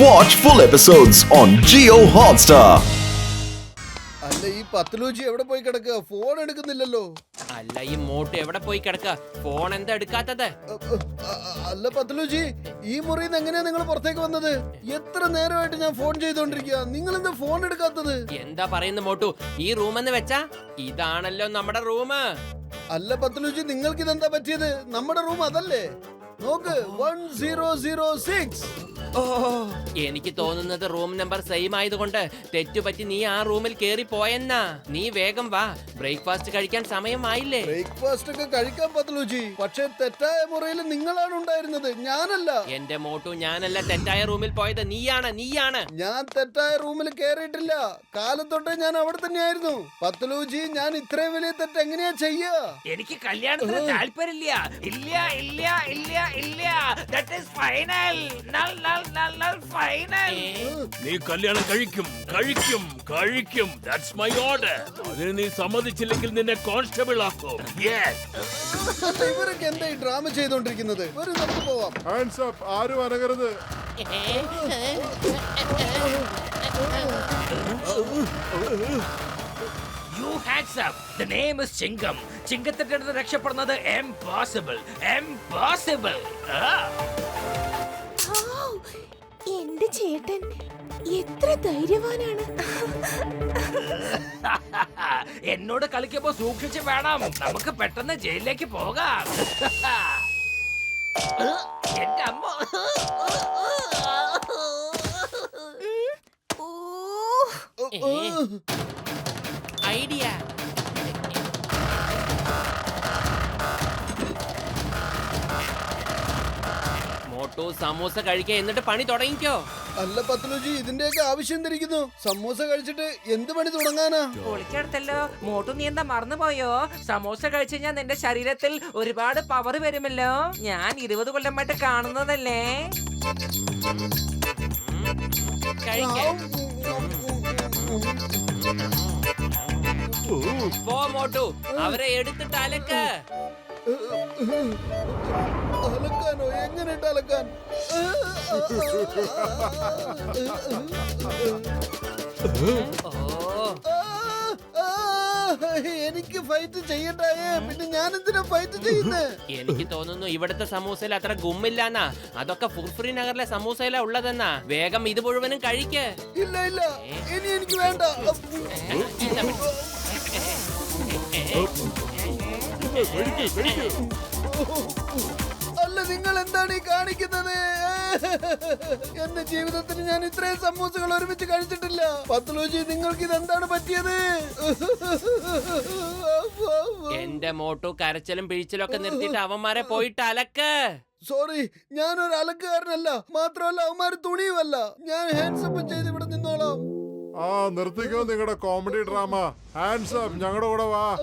Watch full episodes on Jio Hotstar അല്ല ഈ പത്തലൂച്ചി എവിടെ പോയി കിടക്കുക ഫോൺ എടുക്കുന്നില്ലല്ലോ. അല്ല ഈ മോട്ട് എവിടെ പോയി കിടക്ക? ഫോൺ എന്താ എടുക്കാത്തത്? അ, അ, അ, അല്ല പത്തലൂച്ചി ഈ മുറിയിൽ നിന്ന് എങ്ങനെയാ നിങ്ങൾ പുറത്തേക്ക് വന്നത്? എത്ര നേരമായിട്ട് ഞാൻ ഫോൺ ചെയ്തോണ്ടിരിക്കുക നിങ്ങൾ എന്താ ഫോൺ എടുക്കാത്തത്? എന്താ പറയുന്ന മോട്ടു? ഈ റൂം എന്ന് വെച്ചാ? ഇതാണല്ലോ നമ്മുടെ റൂം അല്ല പത്തലൂച്ചി നിങ്ങൾക്ക് ഇതെന്താ പറ്റിയത്? നമ്മുടെ റൂം അതല്ലേ. നോക്ക് വൺ സീറോ സീറോ സിക്സ് ഓ എനിക്ക് തോന്നുന്നത് റൂം നമ്പർ സെയിം ആയതുകൊണ്ട് തെറ്റുപറ്റി നീ ആ റൂമിൽ കേറി പോയെന്നാ. നീ വേഗം വാ ബ്രേക്ക്ഫാസ്റ്റ് കഴിക്കാൻ സമയമായില്ലേ. ബ്രേക്ക്ഫാസ്റ്റ് ഒക്കെ കഴിക്കാൻ പത്തലൂച്ചി പക്ഷേ തെറ്റായ മുറിയിൽ നിങ്ങളാണ് ഉണ്ടായിരുന്നത് ഞാനല്ല. എന്റെ മോട്ടു ഞാനല്ല തെറ്റായ റൂമിൽ പോയത് നീയാണ് നീയാണ്. ഞാൻ തെറ്റായ റൂമിൽ കേറിയിട്ടില്ല. കാലത്തൊട്ടേ ഞാൻ അവിടെ തന്നെയായിരുന്നു. പത്തലൂജി ഞാൻ ഇത്രയും വലിയ തെറ്റ് എങ്ങനെയാ ചെയ്യുക എനിക്ക് കല്യാണത്തിന് താല്പര്യമില്ല. ഇല്ല ഇല്ല ഇല്ല. ഇല്ല. That is final null null null null final നീ കല്യാണം കഴിക്കും കഴിക്കും കഴിക്കും. ദാറ്റ്സ് മൈ ഓർഡർ അതിന് നീ സമ്മതിച്ചില്ലെങ്കിൽ നിന്നെ കോൺസ്റ്റബിൾ ആക്കും. യെസ് ഇവരൊക്കെ എന്താ ഈ ഡ്രാമ ചെയ്തോണ്ടിരിക്കുന്നത്? ഒരു നമുക്ക് പോവാം. ഹാൻഡ്സ് അപ്പ് ആരും അനങ്ങരുത്. You hands up the name is Chinkam ചിങ്കത്തിന്റെ അടുത്ത് രക്ഷപ്പെടുന്നത് എംപോസിബിൾ എംപോസിബിൾ എന്റെ ചേട്ടൻ എത്ര ധൈര്യവാനാണ്. എന്നോട് കളിക്കുമ്പോ സൂക്ഷിച്ച് വേണം. നമുക്ക് പെട്ടെന്ന് ജയിലിലേക്ക് പോകാം. എന്റെ അമ്മ. ഓ ഐഡിയ മോട്ടോ സമോസ കഴിക്കുക എന്നിട്ട് പണി തുടങ്ങിക്കോ അല്ല പത്തലൂജി ഇതിന്റെയൊക്കെ ആവശ്യം തിരിക്കുന്നു സമോസ കഴിച്ചിട്ട് എന്ത് പണി തുടങ്ങാനാ പൊളിച്ചെടുത്തല്ലോ മോട്ടു നീ എന്താ മറന്നുപോയോ സമോസ കഴിച്ചു കഴിഞ്ഞാൽ നിന്റെ ശരീരത്തിൽ ഒരുപാട് പവർ വരുമല്ലോ ഞാൻ ഇരുപത് കൊല്ലമായിട്ട് കാണുന്നതല്ലേ കഴിക്കാൻ പോ മോട്ടു അവരെ എടുത്തിട്ട് അലക്ക. അലക്കാനോ? എങ്ങനെ അലക്കാൻ? എനിക്ക് ഫൈറ്റ് ചെയ്യണ്ടായേ പിന്നെ ഞാൻ എന്തിനാ ഫൈറ്റ് ചെയ്യുന്നത് എനിക്ക് തോന്നുന്നു ഇവിടുത്തെ സമൂസയിൽ അത്ര ഗുമ്മില്ലാന്നാ. അതൊക്കെ ഫുർഫുറി നഗറിലെ സമൂസയിലാ ഉള്ളതെന്നാ. വേഗം ഇത് മുഴുവനും കഴിക്ക്. ഇല്ല ഇല്ല. ഇനി എനിക്ക് വേണ്ട. അല്ല നിങ്ങൾ എന്താണ് ഈ കാണിക്കുന്നത്? എന്റെ ജീവിതത്തിൽ ഞാൻ ഇത്രയും സമൂസകൾ ഒരുമിച്ച് കഴിച്ചിട്ടില്ല. പത്ലോജി നിങ്ങൾക്ക് ഇത് എന്താണ് പറ്റിയത്? എന്റെ മോട്ടു കരച്ചിലും പിഴിച്ചിലും ഒക്കെ നിർത്തിയിട്ട് അവന്മാരെ പോയിട്ട് അലക്ക്. സോറി ഞാൻ ഒരു അലക്കുകാരനല്ല. മാത്രമല്ല അവന്മാര് തുണിയുമല്ല. ഞാൻ ഹാൻഡ്സപ്പ് ചെയ്ത് ഇവിടെ നിന്നോളാം ആ നിർത്തിക്കോ നിങ്ങളുടെ കോമഡി ഡ്രാമ ഹാൻഡ്സ് അപ്പ് ഞങ്ങളുടെ കൂടെ വാ.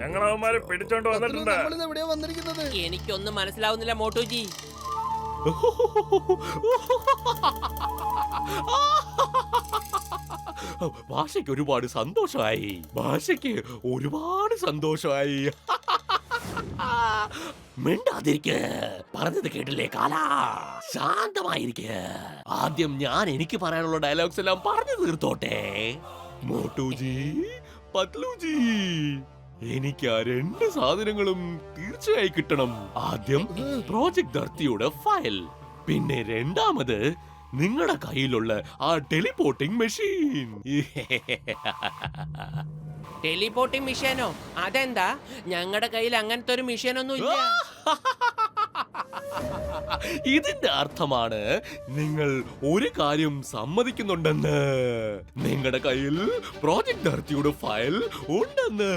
ഞങ്ങൾ അവന്മാരെ പിടിച്ചോണ്ട് വന്നിട്ടുണ്ട്. നമ്മളിത് എവിടെയാ വന്നിരിക്കുന്നത്? എനിക്കൊന്നും മനസ്സിലാവുന്നില്ല മോട്ടുജി. ഭാഷയ്ക്ക് ഒരുപാട് സന്തോഷമായി. ഭാഷയ്ക്ക് ഒരുപാട് സന്തോഷമായി. മിണ്ടാതിരിക്ക. പറഞ്ഞത് കേട്ടില്ലേ കാല? ശാന്തമായിരിക്ക. ആദ്യം ഞാൻ എനിക്ക് പറയാനുള്ള ഡയലോഗ്സ് എല്ലാം പറഞ്ഞു തീർത്തോട്ടെ. മോട്ടൂജി പത്ലൂജി എനിക്ക് ആ രണ്ട് സാധനങ്ങളും തീർച്ചയായി കിട്ടണം. ആദ്യം പ്രോജക്ട് ധർത്തിയുടെ ഫയൽ. പിന്നെ രണ്ടാമത് നിങ്ങളുടെ കയ്യിലുള്ള ആ ടെലിപോർട്ടിംഗ് മെഷീൻ. ടെലിപോർട്ടിംഗ് മെഷീനോ? അതെന്താ? ഞങ്ങളുടെ കയ്യിൽ അങ്ങനത്തെ ഒരു മെഷീനൊന്നും ഇല്ല. ഇതിന്റെ അർത്ഥമാണ് നിങ്ങൾ ഒരു കാര്യം സമ്മതിക്കുന്നുണ്ടെന്ന്. നിങ്ങളുടെ കയ്യിൽ പ്രോജക്ട് അർത്തിയുടെ ഫയൽ ഉണ്ടെന്ന്.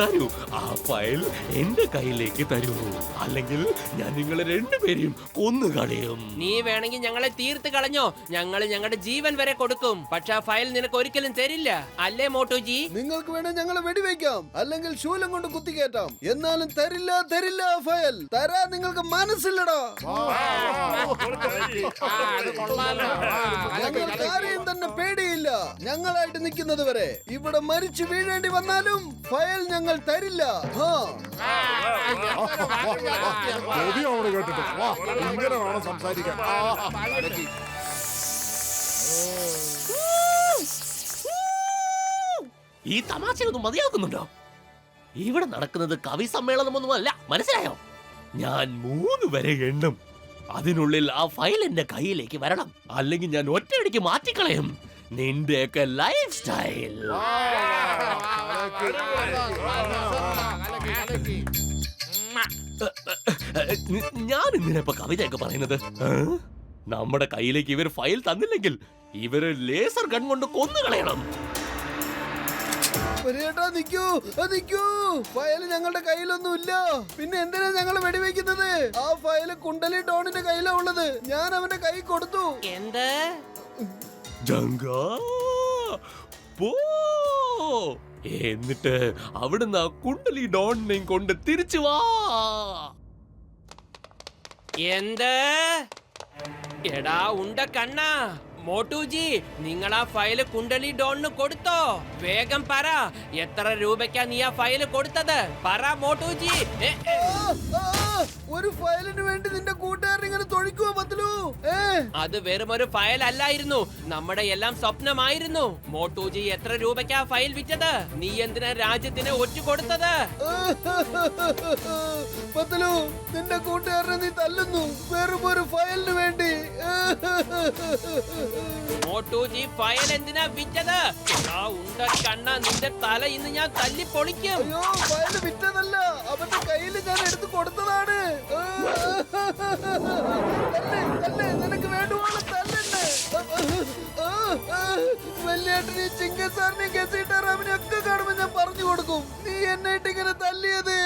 തരൂ ആ ഫയൽ എന്റെ കയ്യിലേക്ക് തരൂ. അല്ലെങ്കിൽ ഞാൻ നിങ്ങളെ രണ്ടുപേരെയും കൊന്നു കളയും നീ വേണമെങ്കിൽ ഞങ്ങളെ തീർത്ത് കളഞ്ഞോ. ഞങ്ങൾ ഞങ്ങളുടെ ജീവൻ വരെ കൊടുക്കും. പക്ഷെ ആ ഫയൽ നിനക്ക് ഒരിക്കലും തരില്ല. അല്ലേ മോട്ടോജി? നിങ്ങൾക്ക് വേണേ ഞങ്ങളെ വെടിവെക്കാം. അല്ലെങ്കിൽ ശൂലം കൊണ്ട് കുത്തിക്കേറ്റാം. എന്നാലും തരില്ല തരില്ല ഫയൽ തരാൻ നിങ്ങൾക്ക് മനസ്സില്ലടാ. ഞങ്ങൾക്ക് ആരെയും തന്നെ പേടിയില്ല. ഞങ്ങളായിട്ട് നിൽക്കുന്നത് വരെ ഇവിടെ മരിച്ചു വീഴേണ്ടി വന്നാലും ഫയൽ ഞങ്ങൾ തരില്ല. കേട്ടിട്ട്. വാ ഇങ്ങനെ വേണം സംസാരിക്കാൻ. ഈ തമാശയൊന്നും മതിയാക്കുന്നുണ്ടോ? ഇവിടെ നടക്കുന്നത് കവി സമ്മേളനമൊന്നും അല്ല മനസ്സിലായോ? ഞാൻ മൂന്ന് വരെ എണ്ണും. അതിനുള്ളിൽ ആ ഫയൽ എന്റെ കയ്യിലേക്ക് വരണം. അല്ലെങ്കിൽ ഞാൻ ഒറ്റയടിക്ക് മാറ്റിക്കളയും. നിന്റെയൊക്കെ ലൈഫ് സ്റ്റൈൽ. ഞാൻ എന്തിനാ കവിതയൊക്കെ പറയുന്നത്? നമ്മുടെ കയ്യിലേക്ക് ഇവർ ഫയൽ തന്നില്ലെങ്കിൽ ഇവർ ലേസർ ഗൺ കൊണ്ട് കൊന്നുകളയണം. വരേട്ടാ നിക്കൂ. നിക്കൂ. ഫയൽ ഞങ്ങളുടെ കയ്യിലൊന്നും ഇല്ല പിന്നെ എന്തിനാ ഞങ്ങൾ വെടിവെക്കുന്നത്? ആ ഫയൽ കുണ്ടലി ഡോണിന്റെ കയ്യിലാ ഉള്ളത്. ഞാൻ അവന്റെ കൈ കൊടുത്തു. എന്ത്? ജങ്ക പോ. എന്നിട്ട് അവിടുന്ന് ആ കുണ്ടലി ഡോണിനെയും കൊണ്ട് തിരിച്ചു വാ. എന്ത്? എടാ ഉണ്ട കണ്ണ. മോട്ടുജി നിങ്ങൾ ആ ഫയൽ കുണ്ടലി ഡോണിന് കൊടുത്തോ? വേഗം പറ. എത്ര രൂപയ്ക്കാ നീ ആ ഫയൽ കൊടുത്തത്? പറ മോട്ടുജി. ഒരു ഫയലിന് വേണ്ടി നിന്റെ കൂട്ടുകാരൻ ഇങ്ങനെ തൊഴിക്കുവോ പത്തലു അത് വെറും ഒരു ഫയൽ അല്ലായിരുന്നു നമ്മുടെ എല്ലാം സ്വപ്നമായിരുന്നു. മോട്ടുജി എത്ര രൂപയ്ക്കാ ഫയൽ വിറ്റത്? നീ എന്തിനാ രാജ്യത്തിന് ഒറ്റ കൊടുത്തത്? പത്തലു നിന്റെ കൂട്ടുകാരനെ നീ തല്ലുന്നു. വെറും ഒരു ഫയലിന് വേണ്ടി. മോട്ടുജി ഫയൽ എന്തിനാ വിറ്റത്? ആ ഉണ്ട കണ്ണ നിന്റെ തല ഇന്ന് ഞാൻ തല്ലി പൊളിക്കും അയ്യോ ഫയൽ വിറ്റതല്ല. അവന്റെ കയ്യിൽ ഞാൻ എടുത്തു കൊടുത്തതാണ്. നിനക്ക് വേണ്ടുവോളം തല്ലെന്നെ വല്യേട്ടന് ചിങ്ക സാറിനെ ഗസീട്ടാറാമിനെ ഒക്കെ കാണുമ്പോ ഞാൻ പറഞ്ഞു കൊടുക്കും. നീ എന്നെ ഇട്ട് ഇങ്ങനെ തല്ലിയത്.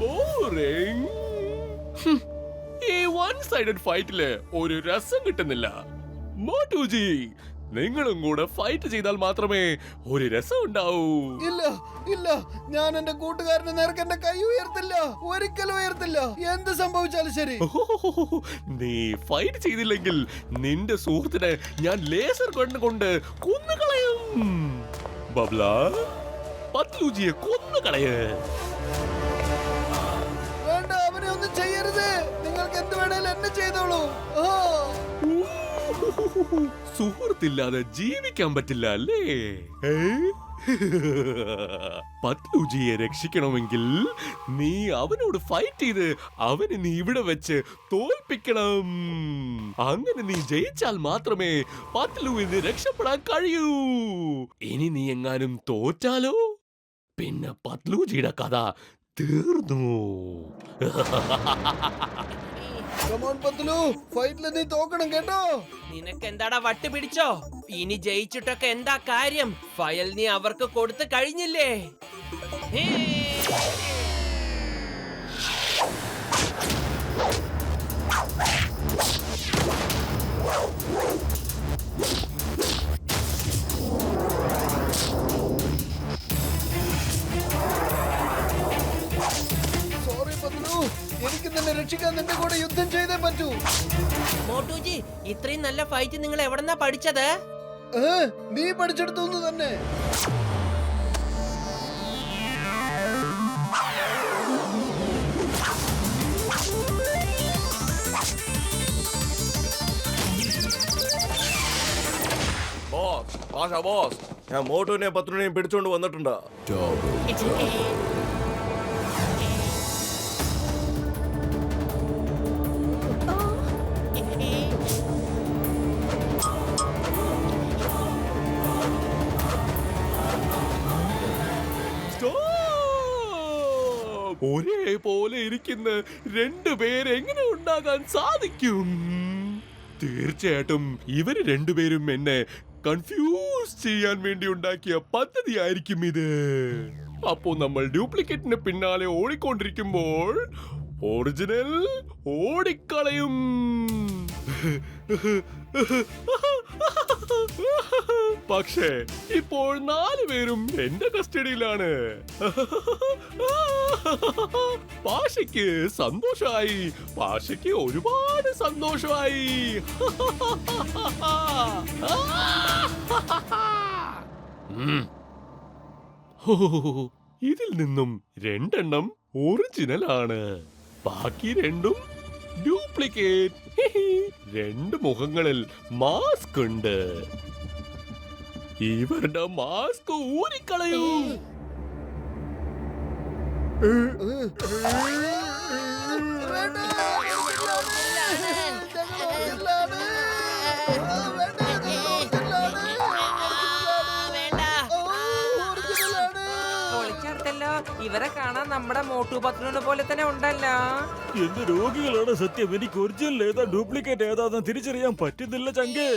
ബോറിംഗ് ഈ വൺ സൈഡഡ് ഫൈറ്റിൽ ഒരു രസം കിട്ടുന്നില്ല. മോട്ടുജി നിങ്ങളും കൂടെ ഫൈറ്റ് ചെയ്താൽ മാത്രമേ ഒരു രസം ഉണ്ടാവൂ. ഇല്ല ഇല്ല. ഞാൻ എന്റെ കൂട്ടുകാരന് നേർക്ക് എന്റെ കൈ ഉയർത്തില്ല. ഒരിക്കലും ഉയർത്തില്ല. എന്ത് സംഭവിച്ചാലും ശരി. നീ ഫൈറ്റ് ചെയ്തില്ലെങ്കിൽ നിന്റെ സുഹൃത്തിനെ ഞാൻ ലേസർ കണ്ണുകൊണ്ട് കൊന്നുകളയും. ബബ്ല പത്ലൂജിയെ കൊന്നുകളയേ. വേണ്ട അവനെ ഒന്നും ചെയ്യരുത്. നിങ്ങൾക്ക് എന്ത് വേണേലും എന്നെ ചെയ്തോളൂ. ആ. സുഹൃത്തില്ലാതെ ജീവിക്കാൻ പറ്റില്ല അല്ലേ? ഏ? രക്ഷിക്കണമെങ്കിൽ നീ അവനോട് ഫൈറ്റ് ചെയ്ത് അവനെ നീ ഇവിടെ വെച്ച് തോൽപ്പിക്കണം. അങ്ങനെ നീ ജയിച്ചാൽ മാത്രമേ പത്ലുവിന് രക്ഷപ്പെടാൻ കഴിയൂ. ഇനി നീ എങ്ങാനും തോറ്റാലോ? പിന്നെ പത്ലുജിയുടെ കഥ തീർന്നു. കമോൺ പത്തലു ഫൈറ്റിൽ നീ തോക്കണം കേട്ടോ. നിനക്ക് എന്താടാ വട്ട് പിടിച്ചോ? ഇനി ജയിച്ചിട്ടൊക്കെ എന്താ കാര്യം? ഫയൽ നീ അവർക്ക് കൊടുത്തു കഴിഞ്ഞില്ലേ? ഹേ. എനിക്ക് നിന്നെ രക്ഷിക്കാൻ നിന്റെ കൂടെ യുദ്ധം ചെയ്തേ പറ്റൂ. മോട്ടുജി ഇത്രയും നല്ല ഫൈറ്റ് നിങ്ങൾ എവിടെന്നാ പഠിച്ചത്? ഏ, നീ പഠിച്ചെടുത്തു തന്നെ. ബോസ് ഞാൻ മോട്ടുവിനെയും പത്രനെയും പിടിച്ചോണ്ട് വന്നിട്ടുണ്ട്. ഒരേപോലെ ഇരിക്കുന്ന. രണ്ടു പേരെങ്ങനെ ഉണ്ടാകാൻ സാധിക്കും? തീർച്ചയായിട്ടും ഇവർ രണ്ടുപേരും എന്നെ കൺഫ്യൂസ് ചെയ്യാൻ വേണ്ടി ഉണ്ടാക്കിയ പദ്ധതി ആയിരിക്കും ഇത്. അപ്പോ നമ്മൾ ഡ്യൂപ്ലിക്കേറ്റിന് പിന്നാലെ ഓടിക്കൊണ്ടിരിക്കുമ്പോൾ ഒറിജിനൽ ഓടിക്കളയും. പക്ഷേ ഇപ്പോൾ നാല് പേരും എന്റെ കസ്റ്റഡിയിലാണ്. പാഷയ്ക്ക് സന്തോഷമായി. പാഷയ്ക്ക് ഒരുപാട് സന്തോഷമായി. ഇതിൽ നിന്നും രണ്ടെണ്ണം ഒറിജിനൽ ആണ് ബാക്കി രണ്ടും ഡ്യൂപ്ലിക്കേറ്റ് രണ്ട് മുഖങ്ങളിൽ മാസ്ക് ഉണ്ട് ഇവരുടെ മാസ്ക് ഊരിക്കളയൂ വേണ്ട, ഇവരെ കാണാൻ നമ്മുടെ മോട്ടു പത്രോനെ പോലെ തന്നെ ഉണ്ടല്ലോ. എന്ത് രോഗികളാണ് സത്യം? എനിക്ക് ഒറിജിനൽ ഏതാ? ഡ്യൂപ്ലിക്കേറ്റ് ഏതാന്ന് തിരിച്ചറിയാൻ പറ്റുന്നില്ല ചങ്കേ.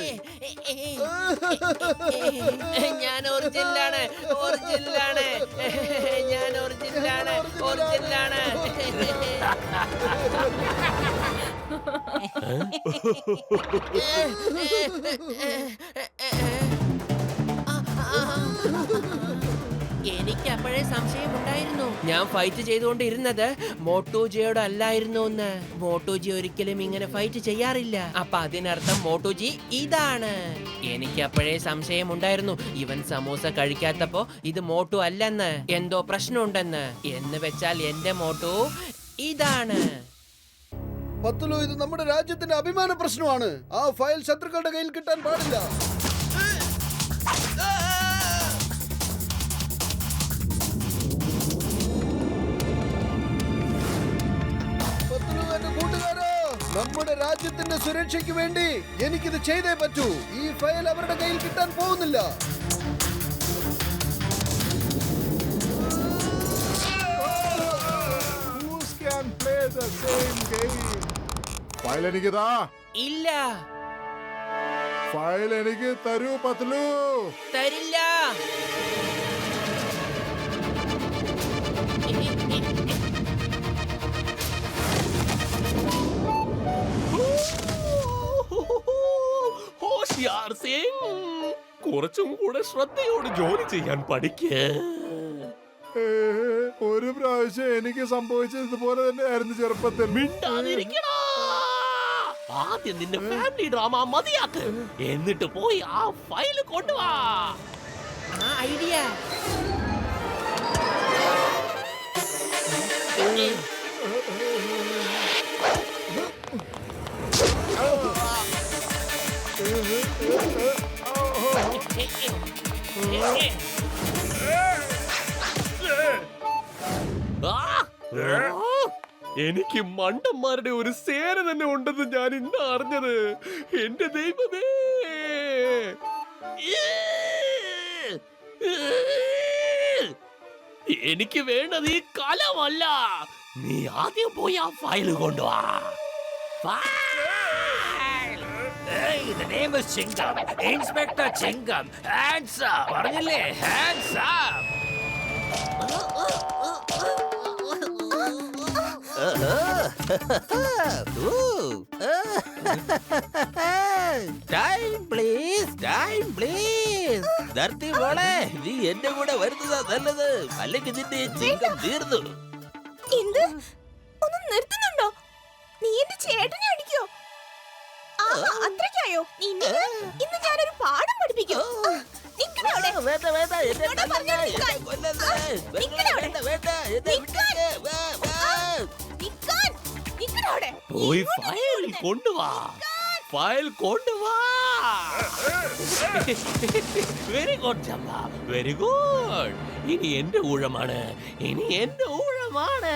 ഞാൻ ഒറിജിനലാണ് ഒറിജിനലാണ് ഞാൻ ഒറിജിനലാണ് ഒറിജിനലാണ്. എനിക്ക് അപ്പോഴേ സംശയമുണ്ടായിരുന്നു ഞാൻ ഫൈറ്റ് ചെയ്തുകൊണ്ടിരുന്നത് മോട്ടോജിയോട് അല്ലായിരുന്നു എന്ന്. മോട്ടോജി ഒരിക്കലും ഇങ്ങനെ ഫൈറ്റ് ചെയ്യാറില്ല. അപ്പൊ അതിനർത്ഥം മോട്ടോജി ഇതാണ്. എനിക്ക് അപ്പോഴേ സംശയം ഉണ്ടായിരുന്നു ഇവൻ സമൂസ കഴിക്കാത്തപ്പോ ഇത് മോട്ടു അല്ലെന്ന്. എന്തോ പ്രശ്നമുണ്ടെന്ന്. എന്ന് വെച്ചാൽ എന്റെ മോട്ടു ഇതാണ്. പത്തുലു ഇത് നമ്മുടെ രാജ്യത്തിന്റെ അഭിമാന പ്രശ്നമാണ്. ആ ഫയൽ ശത്രുക്കളുടെ കയ്യിൽ കിട്ടാൻ പാടില്ല. നമ്മുടെ രാജ്യത്തിന്റെ സുരക്ഷയ്ക്ക് വേണ്ടി എനിക്കിത് ചെയ്തേ പറ്റൂ. ഈ ഫയൽ അവരുടെ കയ്യിൽ കിട്ടാൻ പോകുന്നില്ല? ഫയൽ എനിക്ക് താ ഇല്ല. ഫയൽ എനിക്ക് തരൂ പത്ലു. തരില്ല. കുറച്ചും കൂടെ ശ്രദ്ധയോട് ജോലി ചെയ്യാൻ പഠിക്കേ ഒരു പ്രാവശ്യം എനിക്ക് സംഭവിച്ചത് ഇതുപോലെ തന്നെ ആയിരുന്നു ചെറുപ്പത്തിൽ മിണ്ടാതിരിക്കടാ. ആദ്യം നിന്റെ ഫാമിലി ഡ്രാമ മതിയാക്ക് എന്നിട്ട് പോയി ആ ഫയൽ കൊണ്ടുവാ ആ ഐഡിയ ആ! എനിക്ക് മണ്ടന്മാരുടെ ഒരു സേന തന്നെ ഉണ്ടെന്ന് ഞാൻ ഇന്ന് അറിഞ്ഞത്. എന്റെ ദൈവമേ. എനിക്ക് വേണ്ടത് ഈ കലമല്ല. നീ ആദ്യം പോയി ആ ഫയൽ കൊണ്ടുവാ. Hey, the name is Chingam. Inspector Chingam. Hands up. പറഞ്ഞില്ലേ? Hands up. Time please time please Dharti മോളെ നീ എന്റെ കൂടെ വരുന്നതാ നല്ലത്. അല്ലെങ്കിൽ നിന്റെ ചിങ്കം തീർന്നു. എന്ത്? ഒന്ന് നിർത്തുന്നുണ്ടോ? നീ എന്റെ ചേട്ടനെ അടിക്കോ. അത്രയ്ക്കായോ? നിന്നെ ഇന്ന് ഞാനൊരു പാഠം പഠിപ്പിക്കും. പോയി ഫയൽ കൊണ്ടുവാ. ഫയൽ കൊണ്ടുവാ. വെരി ഗുഡ് ചമ്മ വെരി ഗുഡ് ഇനി എന്റെ ഊഴമാണ്. ഇനി എന്റെ ഊഴമാണ്.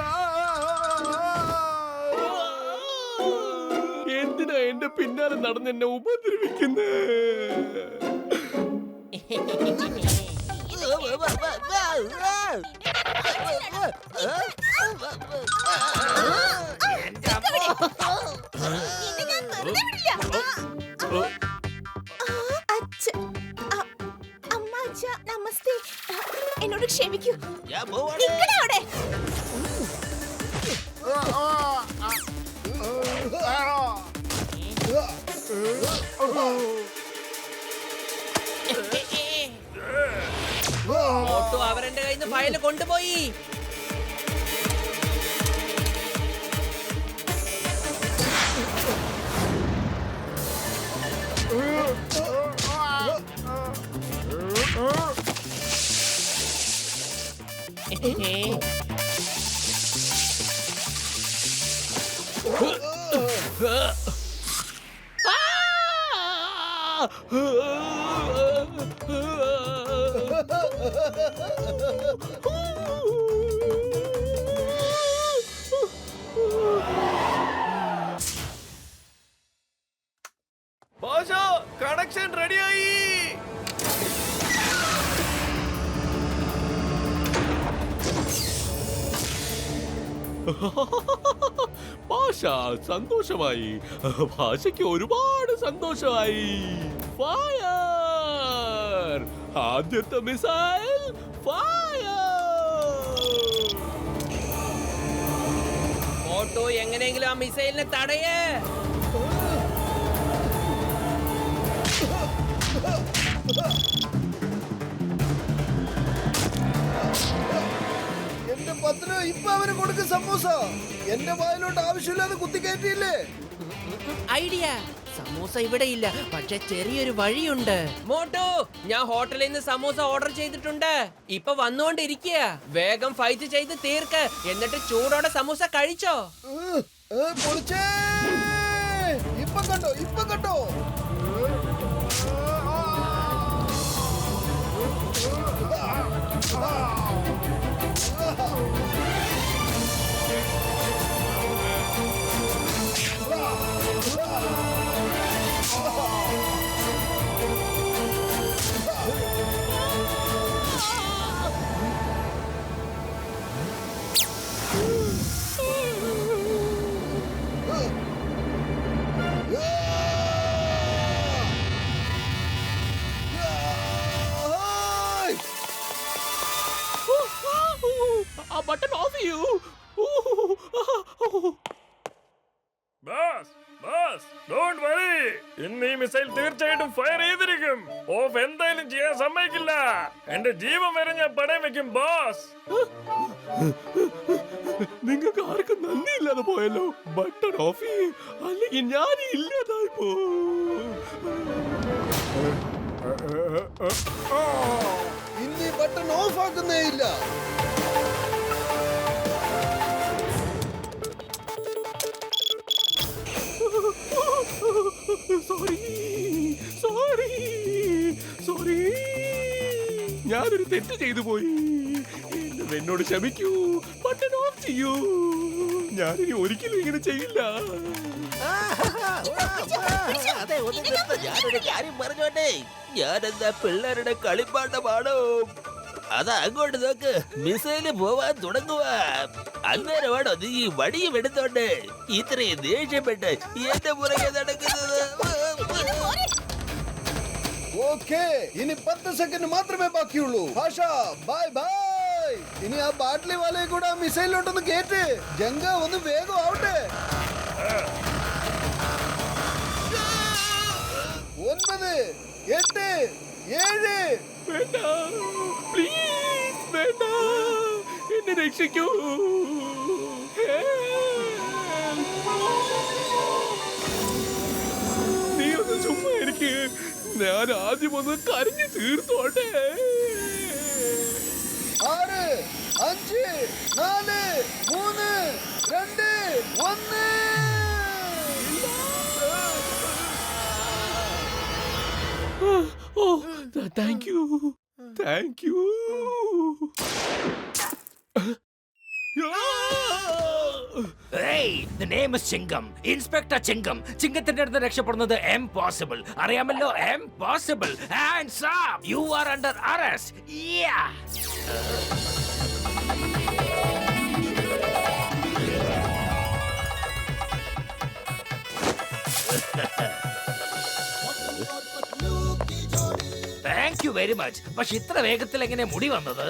പിന്നാലെ നടന്ന് എന്നെ ഉപദ്രവിക്കുന്നേ. നമസ്തേ. എന്നോട് ക്ഷമിക്കൂ. നിക്കണേ അവിടെ. മോട്ടു അവരെന്റെ കയ്യിൽ നിന്ന് ഫയൽ കൊണ്ടുപോയി. ഭാഷ സന്തോഷമായി. ഭാഷയ്ക്ക് ഒരുപാട് സന്തോഷമായി. ഫയർ ആദ്യത്തെ മിസൈൽ ഫയർ ഓട്ടോ എങ്ങനെയെങ്കിലും ആ മിസൈലിനെ തടയേ. എന്റെ പത്രം ഇപ്പൊ അവന് കൊടുക്കും സമൂസ. എന്റെ വായിലോട്ട് ആവശ്യമില്ലാതെ കുത്തിക്കയറ്റിയില്ലേ ഐഡിയ. സമൂസ ഇവിടെ ഇല്ല പക്ഷെ ചെറിയൊരു വഴിയുണ്ട്. മോട്ടോ ഞാൻ ഹോട്ടലിൽ നിന്ന് സമൂസ ഓർഡർ ചെയ്തിട്ടുണ്ട്. ഇപ്പൊ വന്നുകൊണ്ടിരിക്കുക. വേഗം ഫൈറ്റ് ചെയ്ത് തീർക്ക്. എന്നിട്ട് ചൂടോടെ സമൂസ കഴിച്ചോ. ഇപ്പൊ കണ്ടോ ഇപ്പൊ കണ്ടോ. എന്റെ ജീവൻ വരെ ഞാൻ പടയം വെക്കും ബോസ്. നിങ്ങൾക്ക് ആർക്കും നന്ദിയില്ലാതെ പോയല്ലോ. ബട്ടൺ ഓഫ് അല്ലെങ്കിൽ ഞാൻ ഇല്ലാതായി പോ ഇനി ബട്ടൺ ഓഫ് ആക്കുന്നേ ഇല്ല. ഞാനൊരു തെറ്റ് ചെയ്തു പോയി. എന്നോട് ക്ഷമിക്കൂ ബട്ടൺ ഓഫ് ചെയ്യൂ. ഞാനിനി ഒരിക്കലും ഇങ്ങനെ ചെയ്യില്ല. ഞാനെന്താ പിള്ളേരുടെ കളിപ്പാട്ടമാണോ? അതാ അങ്ങോട്ട് നോക്ക്. മിസൈൽ പോവാൻ തുടങ്ങുക അന്നേരമാണോ നീ വടിയും എടുത്തോണ്ട്? ഇത്രയും ദേഷ്യപ്പെട്ട് എന്റെ പുറകെ നടക്കുന്നത് ഓക്കേ ഇനി പത്ത് സെക്കൻഡ് മാത്രമേ ബാക്കിയുള്ളൂ ഭാഷ ബൈ ബൈ ഇനി ആ ബാട്ട്ലി വാലയെ കൂടെ ആ മിസൈലിലോട്ടൊന്ന് കേറ്റ് ജങ്ക ഒന്ന് വേഗം ആവട്ടെ ഒൻപത് എട്ട് ഏഴ് വേണ്ട പ്ലീസ് വേണ്ട എന്നെ രക്ഷിക്കൂ നീ എനിക്ക് ഞാൻ ആദ്യം ഒന്ന് കരഞ്ഞു തീർത്തോട്ടെ. ആറ് അഞ്ച് നാല് മൂന്ന് രണ്ട് ഒന്ന്. ഓ thank you thank you the name is Chinkam. Inspector Chinkam. ചിങ്കത്തിന്റെ അടുത്ത് രക്ഷപ്പെടുന്നത് എംപോസിബിൾ അറിയാമല്ലോ impossible hands up you are under arrest yeah thank you very much പക്ഷെ ഇത്ര വേഗത്തിൽ എങ്ങനെ മുടി വന്നത്?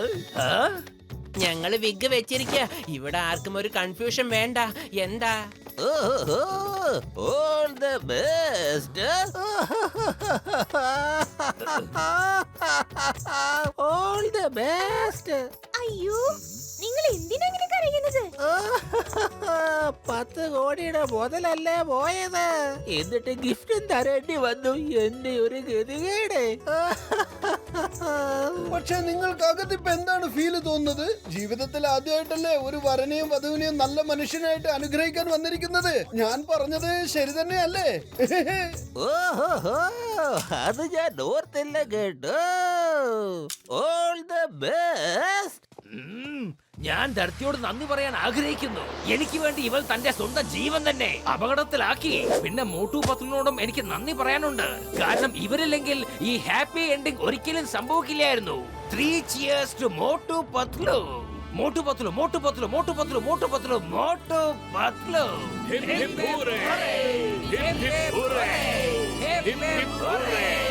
ആ? ഞങ്ങൾ വിഗ് വെച്ചിരിക്ക. ഇവിടെ ആർക്കും ഒരു കൺഫ്യൂഷൻ വേണ്ട. എന്താ? All the best all the best അയ്യോ നിങ്ങൾ എന്തിനാ ഇങ്ങനെ കരയുന്നത്? പത്ത് കോടിയുടെ മുതലല്ലേ പോയത്? എന്നിട്ട് ഗിഫ്റ്റും തരേണ്ടി വന്നു? എന്റെ ഒരു ഗതികേട്. പക്ഷെ നിങ്ങൾക്ക് ഇപ്പൊ എന്താണ് ഫീൽ തോന്നുന്നത്? ജീവിതത്തിൽ ആദ്യമായിട്ടല്ലേ ഒരു വരനെയും വധുവിനെയും നല്ല മനുഷ്യനായിട്ട് അനുഗ്രഹിക്കാൻ വന്നിരിക്കുന്നത്? ഞാൻ പറഞ്ഞത് ശരി തന്നെയല്ലേ? ഓഹോ അത് ഞാൻ ഓർത്തില്ല കേട്ടോ. ഓൾ ദ ബെസ്റ്റ് ഞാൻ ധർത്തിയോട് നന്ദി പറയാൻ ആഗ്രഹിക്കുന്നു എനിക്ക് വേണ്ടി ഇവൾ തന്റെ സ്വന്തം ജീവൻ തന്നെ അപകടത്തിലാക്കി പിന്നെ മോട്ടു പത്ലിനോടും എനിക്ക് നന്ദി പറയാനുണ്ട് കാരണം ഇവരില്ലെങ്കിൽ ഈ ഹാപ്പി എൻഡിങ് ഒരിക്കലും സംഭവിക്കില്ലായിരുന്നു three cheers to Motu Patlu Motu Patlu Motu Patlu Motu Patlu Motu Patlu Motu Patlu! Hip, hip, hooray! Hip, Hip, hip,